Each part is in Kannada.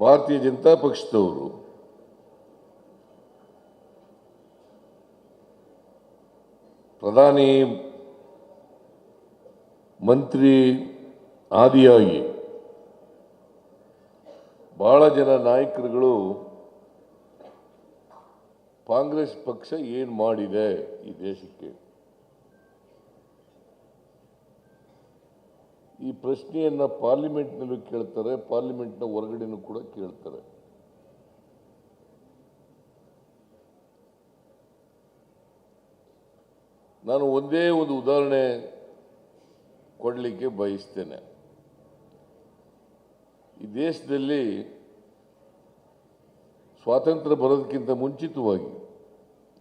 ಭಾರತೀಯ ಜನತಾ ಪಕ್ಷದವರು. ಪ್ರಧಾನಿ ಮಂತ್ರಿ ಆದಿಯಾಗಿ ಭಾಳ ಜನ ನಾಯಕರುಗಳು ಕಾಂಗ್ರೆಸ್ ಪಕ್ಷ ಏನು ಮಾಡಿದೆ ಈ ದೇಶಕ್ಕೆ? ಈ ಪ್ರಶ್ನೆಯನ್ನು ಪಾರ್ಲಿಮೆಂಟ್ನಲ್ಲೂ ಕೇಳ್ತಾರೆ, ಪಾರ್ಲಿಮೆಂಟ್ನ ಹೊರಗಡೆನೂ ಕೂಡ ಕೇಳ್ತಾರೆ. ನಾನು ಒಂದೇ ಒಂದು ಉದಾಹರಣೆ ಕೊಡಲಿಕ್ಕೆ ಬಯಸ್ತೇನೆ. ಈ ದೇಶದಲ್ಲಿ ಸ್ವಾತಂತ್ರ್ಯ ಬರೋದಕ್ಕಿಂತ ಮುಂಚಿತವಾಗಿ,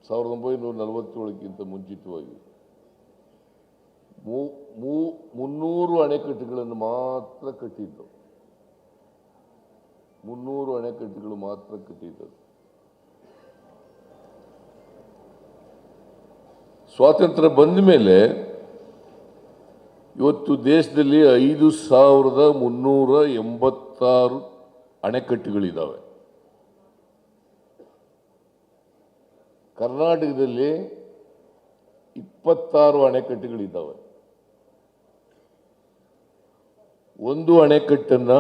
ಸಾವಿರದ ಒಂಬೈನೂರ ನಲವತ್ತೇಳಕ್ಕಿಂತ ಮುಂಚಿತವಾಗಿ ಮೂ- ಮೂ- ಮುನ್ನೂರು ಅಣೆಕಟ್ಟುಗಳನ್ನು ಮಾತ್ರ ಕಟ್ಟಿದ್ದು. ಮುನ್ನೂರು ಅಣೆಕಟ್ಟುಗಳು ಮಾತ್ರ ಕಟ್ಟಿದ್ದರು ಸ್ವಾತಂತ್ರ್ಯ ಬಂದ ಮೇಲೆ ಇವತ್ತು ದೇಶದಲ್ಲಿ ಐದು ಸಾವಿರದ ಮುನ್ನೂರ ಎಂಬತ್ತಾರು ಅಣೆಕಟ್ಟುಗಳಿದ್ದಾವೆ ಕರ್ನಾಟಕದಲ್ಲಿ ಇಪ್ಪತ್ತಾರು ಅಣೆಕಟ್ಟುಗಳಿದ್ದಾವೆ ಒಂದು ಅಣೆಕಟ್ಟನ್ನು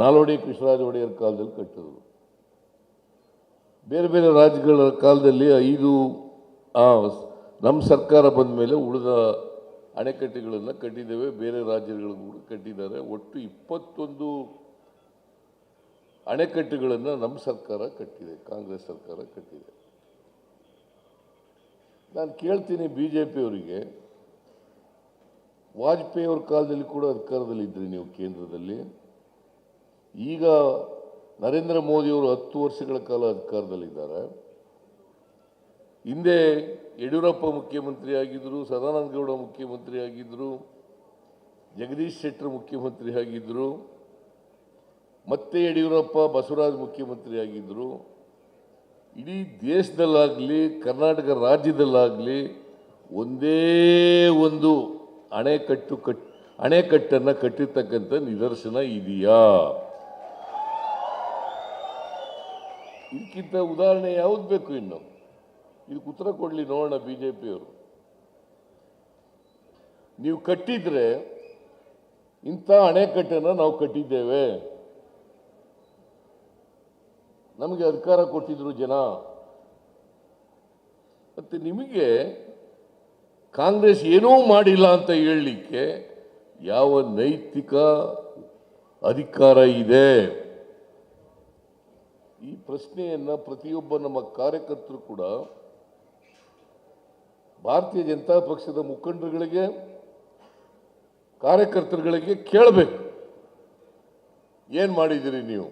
ನಾಲ್ವಡಿ ಕೃಷ್ಣರಾಜ ಒಡೆಯರ್ ಕಾಲದಲ್ಲಿ ಕಟ್ಟಿದ್ರು. ಬೇರೆ ಬೇರೆ ರಾಜ್ಯಗಳ ಕಾಲದಲ್ಲಿ ಐದು ನಮ್ಮ ಸರ್ಕಾರ ಬಂದ ಮೇಲೆ ಉಳಿದ ಅಣೆಕಟ್ಟೆಗಳನ್ನು ಕಟ್ಟಿದ್ದೇವೆ. ಬೇರೆ ರಾಜ್ಯಗಳು ಕೂಡ ಕಟ್ಟಿದ್ದಾರೆ. ಒಟ್ಟು ಇಪ್ಪತ್ತೊಂದು ಅಣೆಕಟ್ಟುಗಳನ್ನು ನಮ್ಮ ಸರ್ಕಾರ ಕಟ್ಟಿದೆ, ಕಾಂಗ್ರೆಸ್ ಸರ್ಕಾರ ಕಟ್ಟಿದೆ. ನಾನು ಕೇಳ್ತೀನಿ ಬಿ ಜೆ ಪಿಯವರಿಗೆ ವಾಜಪೇಯಿ ಅವ್ರ ಕಾಲದಲ್ಲಿ ಕೂಡ ಅಧಿಕಾರದಲ್ಲಿ ಇದ್ರಿ ನೀವು ಕೇಂದ್ರದಲ್ಲಿ. ಈಗ ನರೇಂದ್ರ ಮೋದಿಯವರು ಹತ್ತು ವರ್ಷಗಳ ಕಾಲ ಅಧಿಕಾರದಲ್ಲಿದ್ದಾರೆ ಹಿಂದೆ ಯಡಿಯೂರಪ್ಪ ಮುಖ್ಯಮಂತ್ರಿ ಆಗಿದ್ದರು ಸದಾನಂದ ಗೌಡ ಮುಖ್ಯಮಂತ್ರಿ ಆಗಿದ್ದರು ಜಗದೀಶ್ ಶೆಟ್ಟರ್ ಮುಖ್ಯಮಂತ್ರಿ ಆಗಿದ್ದರು ಮತ್ತೆ ಯಡಿಯೂರಪ್ಪ ಬಸವರಾಜ್ ಮುಖ್ಯಮಂತ್ರಿ ಆಗಿದ್ದರು ಇಡೀ ದೇಶದಲ್ಲಾಗಲಿ, ಕರ್ನಾಟಕ ರಾಜ್ಯದಲ್ಲಾಗಲಿ ಒಂದೇ ಒಂದು ಅಣೆಕಟ್ಟು ಕಟ್, ಅಣೆಕಟ್ಟನ್ನು ಕಟ್ಟಿರ್ತಕ್ಕಂಥ ನಿದರ್ಶನ ಇದೆಯಾ? ಇದಕ್ಕಿಂತ ಉದಾಹರಣೆ ಯಾವುದು ಬೇಕು ಇನ್ನು? ಇದಕ್ಕೆ ಉತ್ತರ ಕೊಡಲಿ ನೋಡೋಣ ಬಿ ಜೆ ಪಿಯವರು ನೀವು ಕಟ್ಟಿದ್ರೆ ಇಂಥ ಅಣೆಕಟ್ಟನ್ನು ನಾವು ಕಟ್ಟಿದ್ದೇವೆ. ನಮಗೆ ಅಧಿಕಾರ ಕೊಟ್ಟಿದ್ರು ಜನ. ಮತ್ತೆ ನಿಮಗೆ ಕಾಂಗ್ರೆಸ್ ಏನೂ ಮಾಡಿಲ್ಲ ಅಂತ ಹೇಳಲಿಕ್ಕೆ ಯಾವ ನೈತಿಕ ಅಧಿಕಾರ ಇದೆ? ಈ ಪ್ರಶ್ನೆಯನ್ನು ಪ್ರತಿಯೊಬ್ಬ ನಮ್ಮ ಕಾರ್ಯಕರ್ತರು ಕೂಡ ಭಾರತೀಯ ಜನತಾ ಪಕ್ಷದ ಮುಖಂಡರುಗಳಿಗೆ, ಕಾರ್ಯಕರ್ತರುಗಳಿಗೆ ಕೇಳಬೇಕು. ಏನು ಮಾಡಿದ್ದೀರಿ ನೀವು?